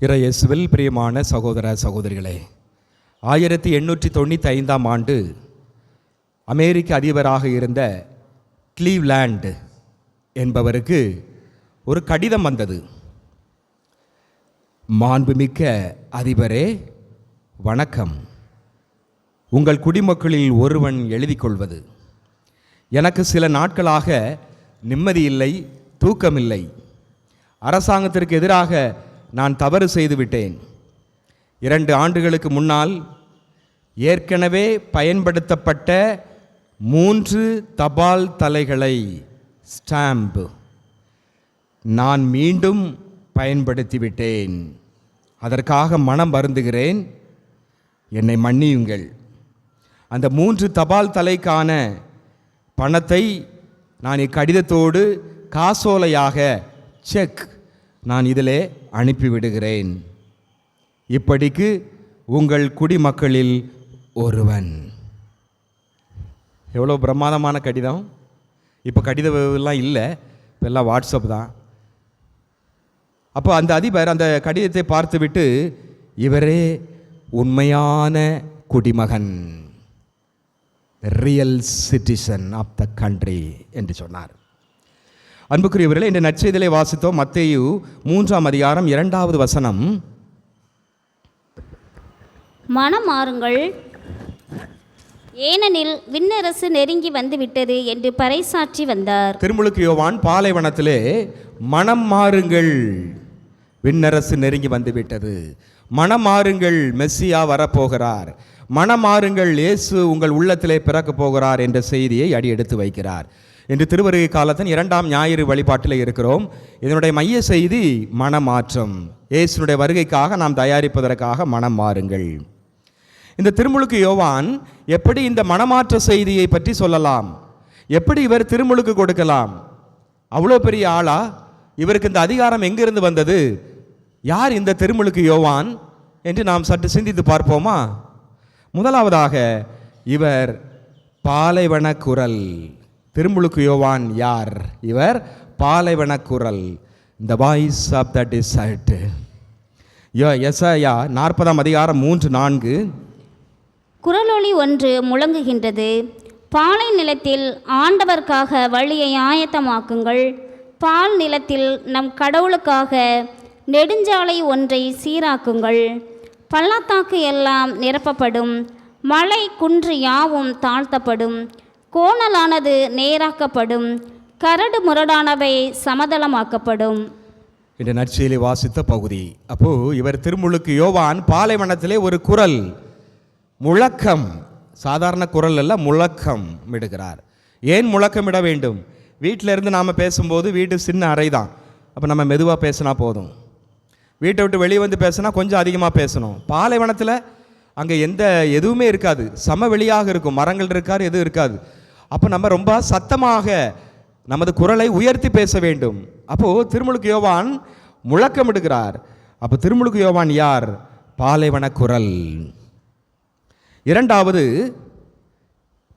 இறையேசுவில் பிரியமான சகோதர சகோதரிகளே ஆயிரத்தி எண்ணூற்றி தொண்ணூற்றி ஐந்தாம் ஆண்டு அமெரிக்க அதிபராக இருந்த கிளீவ்லேண்டு என்பவருக்கு ஒரு கடிதம் வந்தது. மாண்புமிக்க அதிபரே வணக்கம். உங்கள் குடிமக்களில் ஒருவன் எழுதி கொள்வது. எனக்கு சில நாட்களாக நிம்மதியில்லை தூக்கமில்லை. அரசாங்கத்திற்கு எதிராக நான் தவறு செய்துவிட்டேன். இரண்டு ஆண்டுகளுக்கு முன்னால் ஏற்கனவே பயன்படுத்தப்பட்ட மூன்று தபால் தலைகளை ஸ்டாம்ப் நான் மீண்டும் பயன்படுத்திவிட்டேன். அதற்காக மனம் வருந்துகிறேன். என்னை மன்னியுங்கள். அந்த மூன்று தபால் தலைக்கான பணத்தை நான் இக்கடிதத்தோடு காசோலையாக செக் நான் இதிலே அனுப்பிவிடுகிறேன். இப்படிக்கு உங்கள் குடிமக்களில் ஒருவன். எவ்வளோ பிரமாதமான கடிதம். இப்போ கடிதம்லாம் இல்லை. இப்போ எல்லாம் வாட்ஸ்அப் தான். அப்போ அந்த அதிபர் அந்த கடிதத்தை பார்த்துவிட்டு இவரே உண்மையான குடிமகன். Real citizen of the country என்று சொன்னார். அன்புக்குரியவர்களே இந்த நற்செய்தியிலே வாசித்தோம் மத்தேயு மூன்றாம் அதிகாரம் இரண்டாவது வசனம். மனம் மாறுங்கள். ஏனெனில் விண்ணரசு நெருங்கி வந்துவிட்டது என்று பறைசாற்றி வந்தார். திருமுழுக்கு யோவான் பாலைவனத்திலே மனம் மாறுங்கள். விண்ணரசு நெருங்கி வந்துவிட்டது. மனம் மாறுங்கள் மெஸ்ஸியா வரப்போகிறார். மனம் மாறுங்கள் இயேசு உங்கள் உள்ளத்திலே பிறக்கப் போகிறார் என்ற செய்தியை அடி எடுத்து வைக்கிறார். இன்று திருவருகை காலத்தின் இரண்டாம் ஞாயிறு வழிபாட்டில் இருக்கிறோம். இதனுடைய மைய செய்தி மனமாற்றம். இயேசுனுடைய வருகைக்காக நாம் தயாரிப்பதற்காக மனம் மாறுங்கள். இந்த திருமுழுக்கு யோவான் எப்படி இந்த மனமாற்ற செய்தியை பற்றி சொல்லலாம்? எப்படி இவர் திருமுழுக்கு கொடுக்கலாம்? அவ்வளோ பெரிய ஆளா? இவருக்கு இந்த அதிகாரம் எங்கிருந்து வந்தது? யார் இந்த திருமுழுக்கு யோவான் என்று நாம் சற்று சிந்தித்து பார்ப்போமா? முதலாவதாக இவர் பாலைவன குரல். திருமுழுக்கு யோவான் யார்? இவர் பாலைவன குரல் the voice of the desert Isaiah நாற்பதாம் அதிகாரம் மூன்று நான்கு. குரலொளி ஒன்று முழங்குகின்றது. பாலை நிலத்தில் ஆண்டவர்க்காக வழியை ஆயத்தமாக்குங்கள். பால் நிலத்தில் நம் கடவுளுக்காக நெடுஞ்சாலை ஒன்றை சீராக்குங்கள். பள்ளத்தாக்கு எல்லாம் நிரப்பப்படும். மலை குன்று யாவும் தாழ்த்தப்படும். கோணலானது நேராக்கப்படும் கரடு முரடானவை சமதளமாக்கப்படும். என்ற நற்செயலை வாசித்த பகுதி. அப்போ இவர் திருமுழுக்கு யோவான் பாலைவனத்திலே ஒரு குரல் முழக்கம். சாதாரண குரல் அல்ல முழக்கம் இடுகிறார் ஏன் முழக்கமிட வேண்டும்? வீட்டில் இருந்து நாம் பேசும்போது வீட்டு சின்ன அறை தான் அப்போ நம்ம மெதுவாக பேசினா போதும். வீட்டை விட்டு வெளியே வந்து பேசினா கொஞ்சம் அதிகமாக பேசணும். பாலைவனத்தில் அங்கே எந்த எதுவுமே இருக்காது. சமவெளியாக இருக்கும். மரங்கள் இருக்காது எதுவும் இருக்காது. அப்போ நம்ம ரொம்ப சத்தமாக நமது குரலை உயர்த்தி பேச வேண்டும். அப்போது திருமுழுக்கு யோவான் முழக்கமிடுகிறார். அப்போ திருமுழுக்கு யோவான் யார்? பாலைவன குரல். இரண்டாவது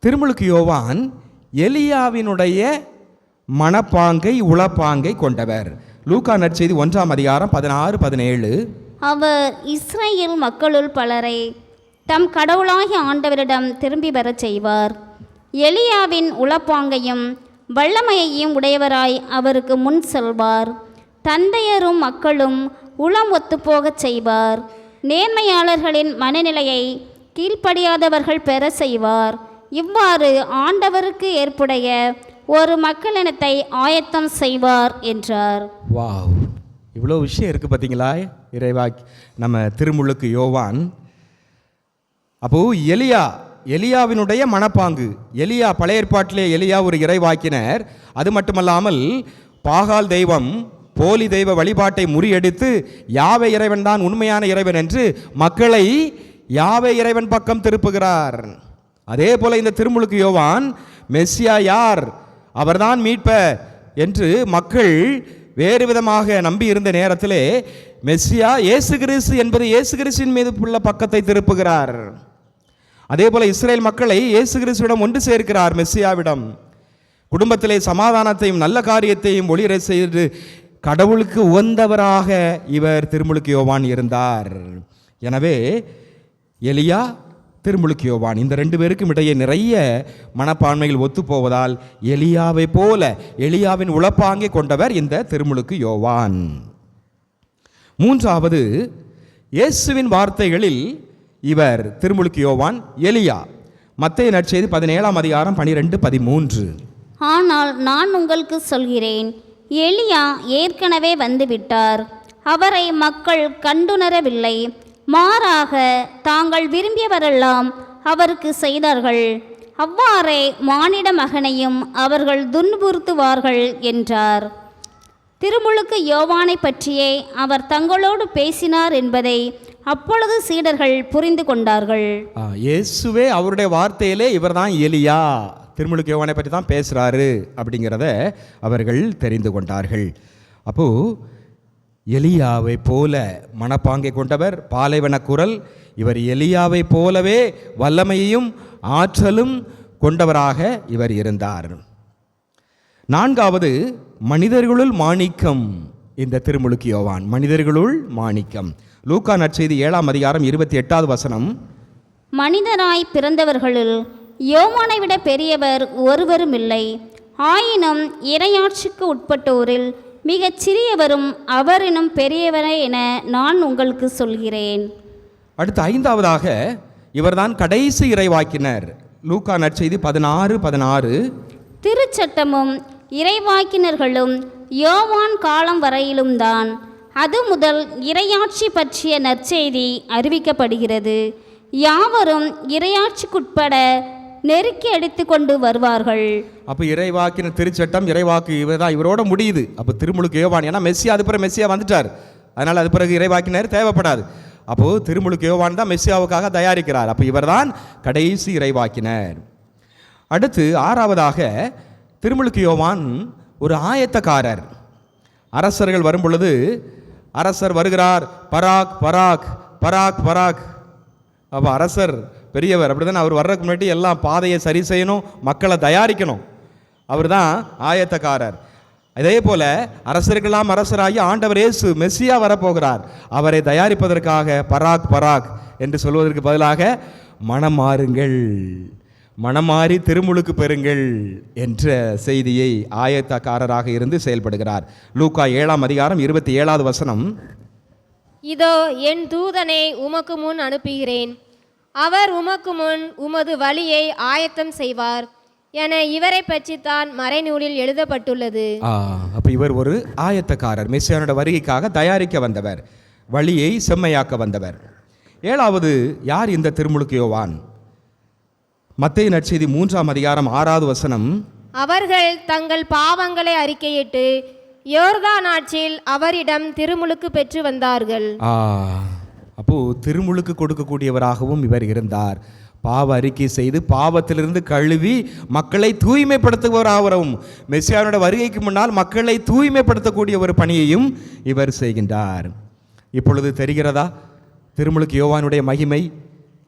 திருமுழுக்கு யோவான் எலியாவினுடைய மனப்பாங்கை உளப்பாங்கை கொண்டவர். லூகா நற்செய்தி ஒன்றாம் அதிகாரம் பதினாறு பதினேழு. அவர் இஸ்ரேல் மக்களுள் பலரை தம் கடவுளாகிய ஆண்டவரிடம் திரும்பி வரச் செய்வார். எலியாவின் உளப்பாங்கையும் வல்லமையையும் உடையவராய் அவருக்கு முன் செல்வார். தந்தையரும் மக்களும் உளம் ஒத்துப்போகச் செய்வார். நேர்மையாளர்களின் மனநிலையை கீழ்ப்படியாதவர்கள் பெற செய்வார். இவ்வாறு ஆண்டவருக்கு ஏற்புடைய ஒரு மக்களினத்தை ஆயத்தம் செய்வார் என்றார். வாவ். இவ்வளோ விஷயம் இருக்குது பார்த்தீங்களா இறைவா நம்ம திருமுழுக்கு யோவான் அப்போ எலியா எலியாவினுடைய மனப்பாங்கு எலியா பழைய ஏற்பாட்டிலே எலியா ஒரு இறைவாக்கினர். அது மட்டுமல்லாமல் பாகால் தெய்வம் போலி தெய்வ வழிபாட்டை முறியடித்து யாவை இறைவன் தான் உண்மையான இறைவன் என்று மக்களை யாவை இறைவன் பக்கம் திருப்புகிறார். அதே போல இந்த திருமுழுக்கு யோவான் மெஸ்ஸியா யார்? அவர்தான் மீட்ப என்று மக்கள் வேறு விதமாக நம்பி இருந்த நேரத்திலே மெஸ்ஸியா இயேசு கிறிஸ்து என்பது இயேசு கிறிஸ்தின் மீது உள்ள பக்கத்தை திருப்புகிறார். அதே போல இஸ்ரேல் மக்களை இயேசு கிறிஸ்துவிடம் ஒன்று சேர்க்கிறார் மெஸ்ஸியாவிடம். குடும்பத்திலே சமாதானத்தையும் நல்ல காரியத்தையும் ஒளிர செய்து கடவுளுக்கு உகந்தவராக இவர் திருமுழுக்கு யோவான் இருந்தார். எனவே எலியா திருமுழுக்கு யோவான் இந்த ரெண்டு பேருக்கும் இடையே நிறைய மனப்பான்மைகள் ஒத்துப்போவதால் எலியாவை போல எலியாவின் உளப்பாங்கை கொண்டவர் இந்த திருமுழுக்கு யோவான். மூன்றாவது இயேசுவின் வார்த்தைகளில் இவர் திருமுழுக்கு யோவான் எலியா. மத்திய நற்செய்தி பதினேழாம் அதிகாரம் பனிரெண்டு பதிமூன்று. ஆனால் நான் உங்களுக்கு சொல்கிறேன் எலியா ஏற்கனவே வந்துவிட்டார். அவரை மக்கள் கண்டுணரவில்லை. மாறாக தாங்கள் விரும்பியவரெல்லாம் அவருக்கு செய்தார்கள். அவ்வாறே மானிட மகனையும் அவர்கள் துன்புறுத்துவார்கள் என்றார். திருமுழுக்கு யோவானை பற்றியே அவர் தங்களோடு பேசினார் என்பதை அப்பொழுது சீடர்கள் புரிந்து கொண்டார்கள். ஆ, இயேசுவே அவருடைய வார்த்தையிலே இவர்தான் எலியா. திருமுழுக்கு யோவானை பற்றி தான் பேசுகிறாரு அப்படிங்கிறத அவர்கள் தெரிந்து கொண்டார்கள். அப்போ எலியாவை போல மனப்பாங்கை கொண்டவர் பாலைவன குரல் இவர் எலியாவை போலவே வல்லமையையும் ஆற்றலும் கொண்டவராக இவர் இருந்தார். நான்காவது மனிதர்களுள் மாணிக்கம். இந்த திருமுழுக்கு யோவான் மனிதர்களுள் மாணிக்கம். லூக்கா நற்செய்தி ஏழாம் அதிகாரம் இருபத்தி எட்டாவது வசனம். மனிதராய் பிறந்தவர்களுள் யோவானை விட பெரியவர் ஒருவரும் இல்லை. ஆயினும் இறையாட்சிக்கு உட்பட்டோரில் மிகச் சிறியவரும் அவரினும் பெரியவரே என நான் உங்களுக்கு சொல்கிறேன். அடுத்து ஐந்தாவதாக இவர்தான் கடைசி இறைவாக்கினர். லூக்கா நற்செய்தி பதினாறு பதினாறு. திருச்சட்டமும் இறைவாக்கினர்களும் யோவான் காலம் வரையிலும் தான் அது முதல் இறையாட்சி பற்றிய நற்செய்தி அறிவிக்கப்படுகிறது. யாவரும் இறையாட்சிக்குட்பட நெருக்கி அடித்து கொண்டு வருவார்கள். அப்போ இறைவாக்கின திருச்சட்டம் இறைவாக்கு இவர் தான் இவரோட முடியுது. அப்போ திருமுழுக்கு யோவான் ஏன்னா மெஸ்ஸியா அது பிறகு மெஸ்ஸியா வந்துட்டார். அதனால் அது பிறகு இறைவாக்கினர் தேவைப்படாது. அப்போது திருமுழுக்கு யோவான் தான் மெஸ்ஸியாவுக்காக தயாரிக்கிறார். அப்போ இவர்தான் கடைசி இறைவாக்கினர். அடுத்து ஆறாவதாக திருமுழுக்கு யோவான் ஒரு ஆயத்தக்காரர். அரசர்கள் வரும்பொழுது அரசர் வருகிறார் பராக் பராக் பராக் பராக். அப்போ அரசர் பெரியவர் அப்படிதானே அவர் வர்றதுக்கு முன்னாடி எல்லாம் பாதையை சரி செய்யணும் மக்களை தயாரிக்கணும். அவர் தான் ஆயத்தக்காரர். இதே போல அரசர்களாம் அரசராகி ஆண்டவர் இயேசு மெஸ்ஸியா வரப்போகிறார். அவரை தயாரிப்பதற்காக பராக் பராக் என்று சொல்வதற்கு பதிலாக மனம் மாறுங்கள் மனமாறி திருமுழுக்கு பெறுங்கள் என்ற செய்தியை ஆயத்தக்காரராக இருந்து செயல்படுகிறார். லூக்கா ஏழாம் அதிகாரம் இருபத்தி ஏழாவது வசனம். இதோ என் தூதனை உமக்கு முன் அனுப்புகிறேன். அவர் உமக்கு முன் உமது வழியை ஆயத்தம் செய்வார். என இவரை பற்றித்தான் மறைநூலில் எழுதப்பட்டுள்ளது. அப்போ இவர் ஒரு ஆயத்தக்காரர் மெஸ்ஸியானோட வருகைக்காக தயாரிக்க வந்தவர் வழியை செம்மையாக்க வந்தவர். ஏழாவது யார் இந்த திருமுழுக்கு யோவான்? மத்திய நற்செய்தி மூன்றாம் அதிகாரம் ஆறாவது வசனம். அவர்கள் தங்கள் பாவங்களை அறிக்கையிட்டு யோர்தான் ஆட்சியில் அவரிடம் திருமுழுக்கு பெற்று வந்தார்கள். அப்போ திருமுழுக்கு கொடுக்கக்கூடியவராகவும் இவர் இருந்தார். பாவ அறிக்கை செய்து பாவத்திலிருந்து கழுவி மக்களை தூய்மைப்படுத்துபவராகவும் மெஸ்ஸியானோட வருகைக்கு முன்னால் மக்களை தூய்மைப்படுத்தக்கூடிய ஒரு பணியையும் இவர் செய்கின்றார். இப்பொழுது தெரிகிறதா? திருமுழுக்கு யோவானுடைய மகிமை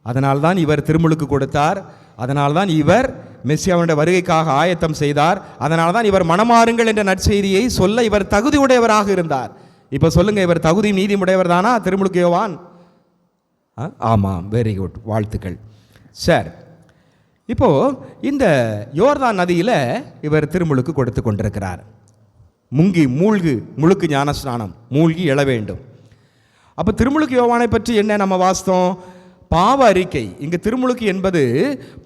அதனால்தான் இவர் திருமுழுக்கு கொடுத்தார். அதனால்தான் இவர் மெஸ்ஸியாவுடைய வருகைக்காக ஆயத்தம் செய்தார். அதனால்தான் இவர் மனமாறுங்கள் என்ற நற்செய்தியை சொல்ல இவர் தகுதி உடையவராக இருந்தார். இப்போ சொல்லுங்க இவர் தகுதி நீதிமுடையவர் தானா? திருமுழுக்கு யோவான்? ஆமாம் வெரி குட் வாழ்த்துக்கள். சார் இப்போது இந்த யோர்தான் நதியில் இவர் திருமுழுக்கு கொடுத்து கொண்டிருக்கிறார். முங்கி மூழ்கு முழுக்கு ஞானஸ்நானம் மூழ்கி எழ வேண்டும். அப்போ திருமுழுக்கு யோவானை பற்றி என்ன நம்ம வாஸ்தோம் பாவ அறிக்கை. இங்கே திருமுழுக்கு என்பது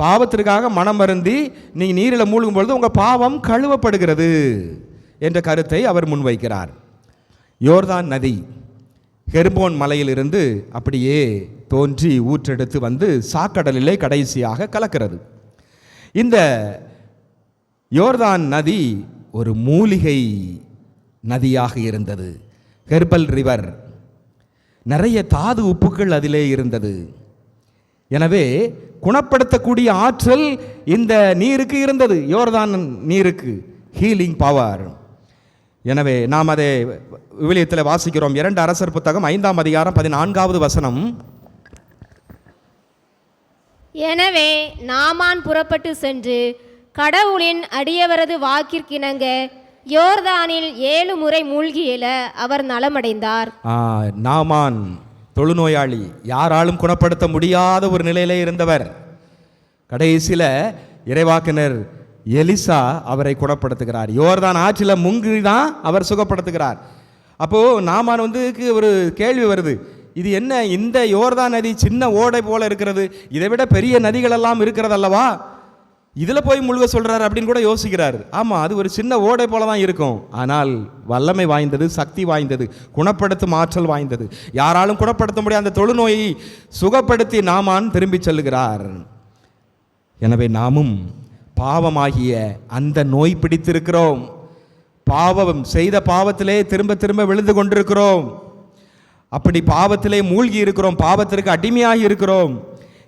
பாவத்திற்காக மனம் வருந்தி நீங்கள் நீரில் மூழ்கும் பொழுது உங்கள் பாவம் கழுவப்படுகிறது என்ற கருத்தை அவர் முன்வைக்கிறார். யோர்தான் நதி ஹெர்போன் மலையிலிருந்து அப்படியே தோன்றி ஊற்றெடுத்து வந்து சாக்கடலிலே கடைசியாக கலக்கிறது. இந்த யோர்தான் நதி ஒரு மூலிகை நதியாக இருந்தது. ஹெர்பல் ரிவர் நிறைய தாது உப்புக்கள் அதிலே இருந்தது. எனவே குணப்படுத்தக்கூடிய ஆற்றல் இந்த நீருக்கு இருந்தது யோர்தான் நீருக்கு ஹீலிங் பவர் எனவே நாம் அதை விவிலியத்தில் வாசிக்கிறோம். இரண்டு அரசர் புத்தகம் ஐந்தாம் அதிகாரம் பதினான்காவது வசனம். எனவே நாமான் புறப்பட்டு சென்று கடவுளின் அடியவரது வாக்கிற்கிணங்க யோர்தானில் ஏழு முறை மூழ்கியில அவர் நலமடைந்தார். நாமான். தொழுநோயாளி யாராலும் குணப்படுத்த முடியாத ஒரு நிலையிலே இருந்தவர். கடைசியில் இறைவாக்கினர் எலிசா அவரை குணப்படுத்துகிறார். யோர்தான் ஆற்றில் முங்கி தான் அவர் சுகப்படுத்துகிறார். அப்போது நாமான் வந்துக்கு ஒரு கேள்வி வருது. இது என்ன இந்த யோர்தான் நதி சின்ன ஓடை போல இருக்கிறது? இதை விட பெரிய நதிகள் எல்லாம் இருக்கிறது அல்லவா இதில் போய் முழுக சொல்கிறாரு அப்படின்னு கூட யோசிக்கிறார். ஆமாம் அது ஒரு சின்ன ஓடை போல தான் இருக்கும். ஆனால் வல்லமை வாய்ந்தது சக்தி வாய்ந்தது குணப்படுத்தும் ஆற்றல் வாய்ந்தது. யாராலும் குணப்படுத்த முடியாத அந்த தொழுநோயை சுகப்படுத்தி நாமான் திரும்பி செல்லுகிறார். எனவே நாமும் பாவமாகிய அந்த நோய் பிடித்திருக்கிறோம். பாவம் செய்த பாவத்திலே திரும்ப திரும்ப விழுந்து கொண்டிருக்கிறோம். அப்படி பாவத்திலே மூழ்கி இருக்கிறோம். பாவத்திற்கு அடிமையாகி இருக்கிறோம்.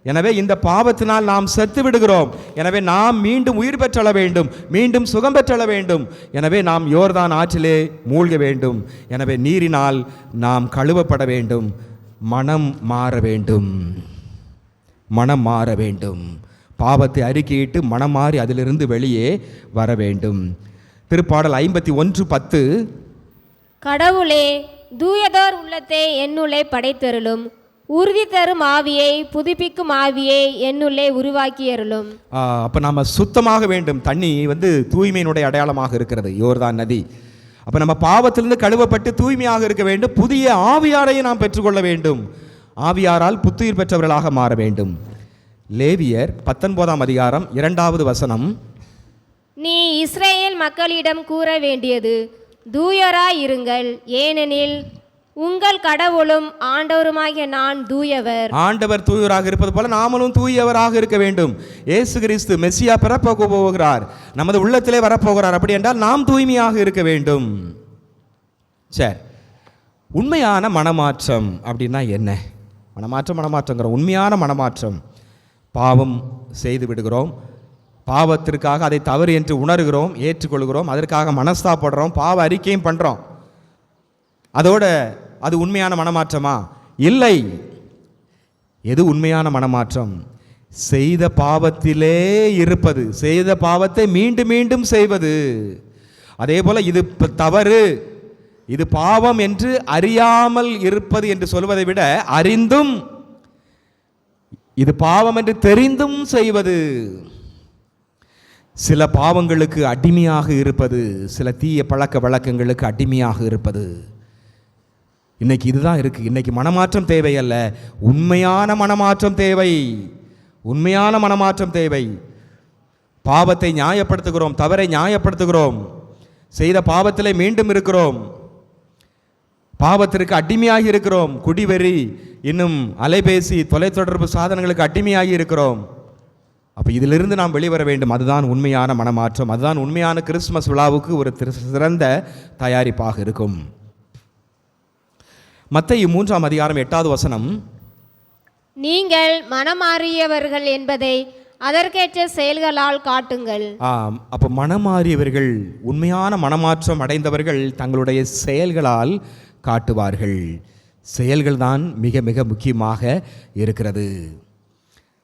எனவே இந்த பாவத்தினால் நாம் செத்து விடுகிறோம். எனவே நாம் மீண்டும் உயிர் பெற்றள வேண்டும் மீண்டும் சுகம் பெற்றள வேண்டும். எனவே நாம் யோர்தான் ஆற்றிலே மூழ்க வேண்டும். எனவே நீரினால் நாம் கழுவப்பட வேண்டும். மனம் மாற வேண்டும். மனம் மாற வேண்டும். பாவத்தை அறிக்கையிட்டு மனம் மாறி அதிலிருந்து வெளியே வர வேண்டும். திருப்பாடல் ஐம்பத்தி ஒன்று பத்து. கடவுளே தூயதோர் உள்ளத்தை என்னுள்ளே படைத்தருளும். உறுதி தரும் ஆவியை புதுப்பிக்கும் ஆவியை என்னுள்ளே உருவாக்கியருளும். அப்போ நாம் சுத்தமாக வேண்டும். தண்ணி வந்து தூய்மையினுடைய அடையாளமாக இருக்கிறது. யோர்தான் நதி. அப்போ நம்ம பாவத்திலிருந்து கழுவப்பட்டு தூய்மையாக இருக்க வேண்டும். புதிய ஆவியாரையும் நாம் பெற்றுக்கொள்ள வேண்டும். ஆவியாரால் புத்துயிர் பெற்றவர்களாக மாற வேண்டும். லேவியர் பத்தொன்பதாம் அதிகாரம் இரண்டாவது வசனம். நீ இஸ்ரேல் மக்களிடம் கூற வேண்டியது தூயராய் இருங்கள். ஏனெனில் உங்கள் கடவுளும் ஆண்டவருமாகிய நான் தூயவர். ஆண்டவர் தூயவராக இருப்பது போல நாமளும் தூயவராக இருக்க வேண்டும். இயேசு கிறிஸ்து மெஸ்ஸியா பிறப்போக போகிறார். நமது உள்ளத்திலே வரப்போகிறார். அப்படி என்றால் நாம் தூய்மையாக இருக்க வேண்டும். சரி. உண்மையான மனமாற்றம் அப்படின்னா என்ன? மனமாற்றம் மனமாற்றங்கிற உண்மையான மனமாற்றம். பாவம் செய்து விடுகிறோம். பாவத்திற்காக அதை தவறு என்று உணர்கிறோம் ஏற்றுக்கொள்கிறோம். அதற்காக மனஸ்தாப்படுறோம் பாவ அறிக்கையும் பண்ணுறோம் அதோட அது உண்மையான மனமாற்றமா? இல்லை. எது உண்மையான மனமாற்றம்? செய்த பாவத்திலே இருப்பது. செய்த பாவத்தை மீண்டும் மீண்டும் செய்வது. அதே போல இது தவறு. இது பாவம் என்று அறியாமல் இருப்பது என்று சொல்வதை விட அறிந்தும் இது பாவம் என்று தெரிந்தும் செய்வது. சில பாவங்களுக்கு அடிமையாக இருப்பது சில தீய பழக்க வழக்கங்களுக்கு அடிமையாக இருப்பது. இன்னைக்கு இதுதான் இருக்குது இன்னைக்கு மனமாற்றம் தேவை அல்ல. உண்மையான மனமாற்றம் தேவை. உண்மையான மனமாற்றம் தேவை. பாவத்தை நியாயப்படுத்துகிறோம். தவறை நியாயப்படுத்துகிறோம். செய்த பாவத்திலே மீண்டும் இருக்கிறோம். பாவத்திற்கு அடிமையாகி இருக்கிறோம். குடிவெறி இன்னும் அலைபேசி தொலைத்தொடர்பு சாதனங்களுக்கு அடிமையாகி இருக்கிறோம். அப்போ இதிலிருந்து நாம் வெளிவர வேண்டும். அதுதான் உண்மையான மனமாற்றம். அதுதான் உண்மையான கிறிஸ்துமஸ் விழாவுக்கு ஒரு சிறந்த தயாரிப்பாக இருக்கும். மத்தேயு மூன்றாம் அதிகாரம் எட்டாவது வசனம். நீங்கள் மனமாறியவர்கள் என்பதை அதற்கேற்ற செயல்களால் காட்டுங்கள். ஆம், அப்போ மனமாறியவர்கள் உண்மையான மனமாற்றம் அடைந்தவர்கள் தங்களுடைய செயல்களால் காட்டுவார்கள். செயல்கள் தான் மிக மிக முக்கியமாக இருக்கிறது.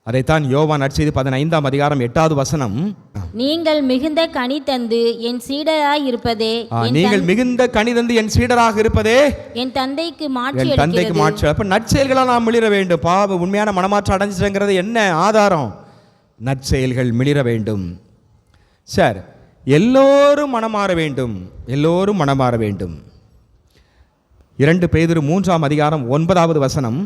அதைத்தான் யோவான் நற்செய்தி பதினைந்தாம் அதிகாரம் எட்டாவது வசனம். நீங்கள் மிகுந்த கனி தந்து என் சீடராய் இருப்பதே. நீங்கள் மிகுந்த கனிதந்து என் சீடராக இருப்பதே. என் தந்தைக்கு மாற்றி என் தந்தைக்கு. மாற்று அப்ப நற்செயல்களால் நாம் மிளிர வேண்டும். பாவ உண்மையான மனமாற்றம் அடைஞ்சிட்டங்கிறது என்ன ஆதாரம்? நற்செயல்கள் மிளிர வேண்டும். சார் எல்லோரும் மனமாற வேண்டும். எல்லோரும் மனமாற வேண்டும். இரண்டு பேதுரு மூன்றாம் அதிகாரம் ஒன்பதாவது வசனம்.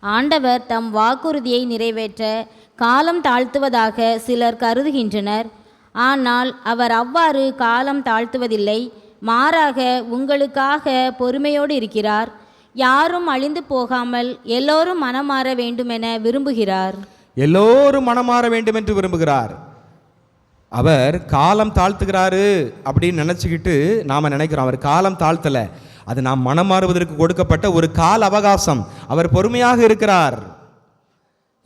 ஆண்டவர் தம் வாக்குறுதியை நிறைவேற்ற காலம் தாழ்த்துவதாக சிலர் கருதுகின்றனர். ஆனால் அவர் அவ்வாறு காலம் தாழ்த்துவதில்லை மாறாக உங்களுக்காக பொறுமையோடு இருக்கிறார். யாரும் அழிந்து போகாமல் எல்லோரும் மனமாற வேண்டுமென விரும்புகிறார். எல்லோரும் மனமாற வேண்டும் என்று விரும்புகிறார். அவர் காலம் தாழ்த்துகிறாரு அப்படின்னு நினச்சிக்கிட்டு நாம் நினைக்கிறோம். அவர் காலம் தாழ்த்தலை. அது நாம் மனம் மாறுவதற்கு கொடுக்கப்பட்ட ஒரு கால அவகாசம். அவர் பொறுமையாக இருக்கிறார்.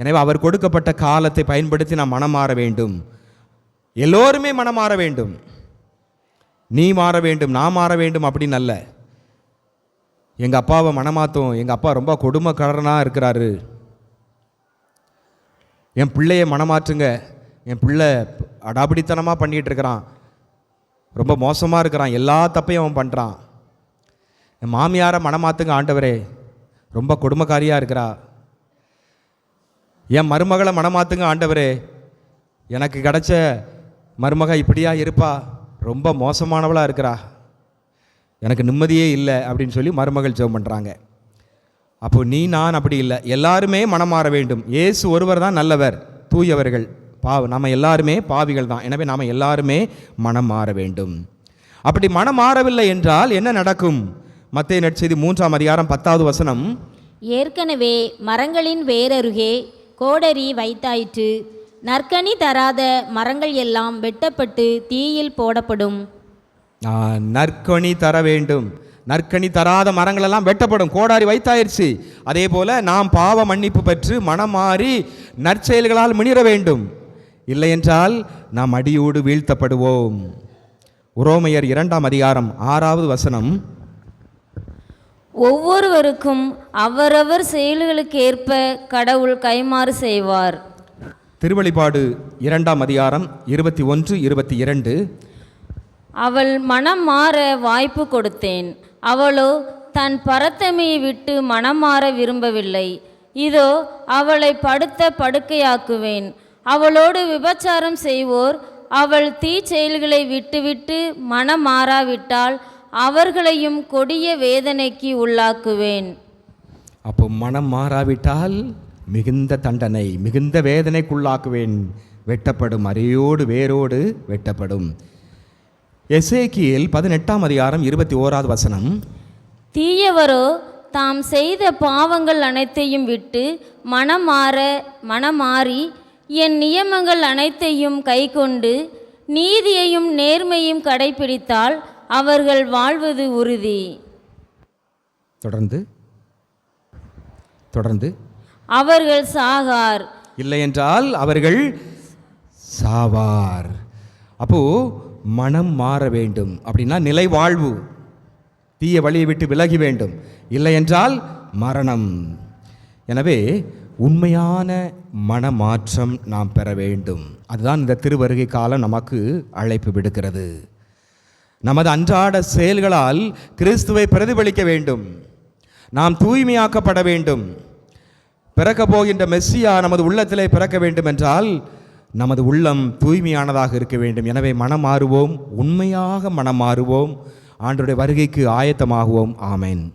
எனவே அவர் கொடுக்கப்பட்ட காலத்தை பயன்படுத்தி நாம் மனம் மாற வேண்டும். எல்லோருமே மனம் மாற வேண்டும். நீ மாற வேண்டும் நான் மாற வேண்டும் அப்படின்னு அல்ல. எங்கள் அப்பாவை மனமாற்றும் எங்கள் அப்பா ரொம்ப கொடுமைக்காரனாக இருக்கிறாரு. என் பிள்ளைய மனமாற்றுங்க. என் பிள்ளை அடாபிடித்தனமாக பண்ணிகிட்டு இருக்கிறான். ரொம்ப மோசமாக இருக்கிறான். எல்லா தப்பையும் அவன் பண்ணுறான் என் மாமியாரை மனமாத்துங்க ஆண்டவரே. ரொம்ப கொடுமைக்காரியாக இருக்கிறா. என் மருமகளை மனமாத்துங்க ஆண்டவரே. எனக்கு கிடைச்ச மருமக இப்படியா இருப்பா. ரொம்ப மோசமானவளாக இருக்கிறா. எனக்கு நிம்மதியே இல்லை அப்படின்னு சொல்லி மருமகள் ஜெபம் பண்ணுறாங்க அப்போ நீ நான் அப்படி இல்லை. எல்லாருமே மனம் மாற வேண்டும். இயேசு ஒருவர் தான் நல்லவர் தூயவர்கள். பாவ நம்ம எல்லாருமே பாவிகள் தான். எனவே நாம் எல்லாருமே மனம் மாற வேண்டும். அப்படி மனம் மாறவில்லை என்றால் என்ன நடக்கும்? மத்திய நற்செய்தி மூன்றாம் அதிகாரம் பத்தாவது வசனம். ஏற்கனவே மரங்களின் வேரருகே கோடரி வைத்தாயிற்று. நற்கனி தராத மரங்கள் எல்லாம் வெட்டப்பட்டு தீயில் போடப்படும். நற்கனி தர வேண்டும். நற்கனி தராத மரங்களெல்லாம் வெட்டப்படும். கோடாரி வைத்தாயிருச்சு அதே போல நாம் பாவ மன்னிப்பு பெற்று மனம் மாறி நற்செயல்களால் முனிர வேண்டும். இல்லையென்றால் நாம் அடியோடு வீழ்த்தப்படுவோம். உரோமையர் இரண்டாம் அதிகாரம் ஆறாவது வசனம். ஒவ்வொருவருக்கும் அவரவர் செயல்களுக்கேற்ப கடவுள் கைமாறு செய்வார். திருவெளிப்பாடு இரண்டாம் அதிகாரம் இருபத்தி ஒன்று இருபத்தி இரண்டு. அவள் மனம் மாற வாய்ப்பு கொடுத்தேன். அவளோ தன் பரத்தமையை விட்டு மனம் மாற விரும்பவில்லை. இதோ அவளை படுத்த படுக்கையாக்குவேன். அவளோடு விபச்சாரம் செய்வோர் அவள் தீச்செயல்களை விட்டுவிட்டு மனம் மாறாவிட்டால் அவர்களையும் கொடிய வேதனைக்கு உள்ளாக்குவேன். அப்போ மனம் மாறாவிட்டால் மிகுந்த தண்டனை மிகுந்த வேதனைக்குள்ளாக்குவேன். வெட்டப்படும் அரையோடு வேரோடு வெட்டப்படும். எசேக்கியேல் பதினெட்டாம் அதிகாரம் இருபத்தி ஓராவது வசனம். தீயவரோ தாம் செய்த பாவங்கள் அனைத்தையும் விட்டு மனமாற மனமாறி என் நியமங்கள் அனைத்தையும் கைக்கொண்டு நீதியையும் நேர்மையும் கடைபிடித்தால் அவர்கள் வாழ்வது உறுதி. தொடர்ந்து. தொடர்ந்து. அவர்கள் சாகார். இல்லையென்றால் அவர்கள் சாவார். அப்போ மனம் மாற வேண்டும். அப்படின்னா நிலை வாழ்வு தீய வழியை விட்டு விலகி வேண்டும். இல்லையென்றால் மரணம். எனவே உண்மையான மனமாற்றம் நாம் பெற வேண்டும். அதுதான் இந்த திருவருகை காலம் நமக்கு அழைப்பு விடுக்கிறது. நமது அன்றாட செயல்களால் கிறிஸ்துவை பிரதிபலிக்க வேண்டும். நாம் தூய்மையாக்கப்பட வேண்டும். பிறக்க போகின்ற மெஸ்ஸியா நமது உள்ளத்திலே பிறக்க வேண்டும் என்றால் நமது உள்ளம் தூய்மையானதாக இருக்க வேண்டும். எனவே மனம் மாறுவோம். உண்மையாக மனம் மாறுவோம். ஆண்டுடைய வருகைக்கு ஆயத்தமாகுவோம். ஆமேன்.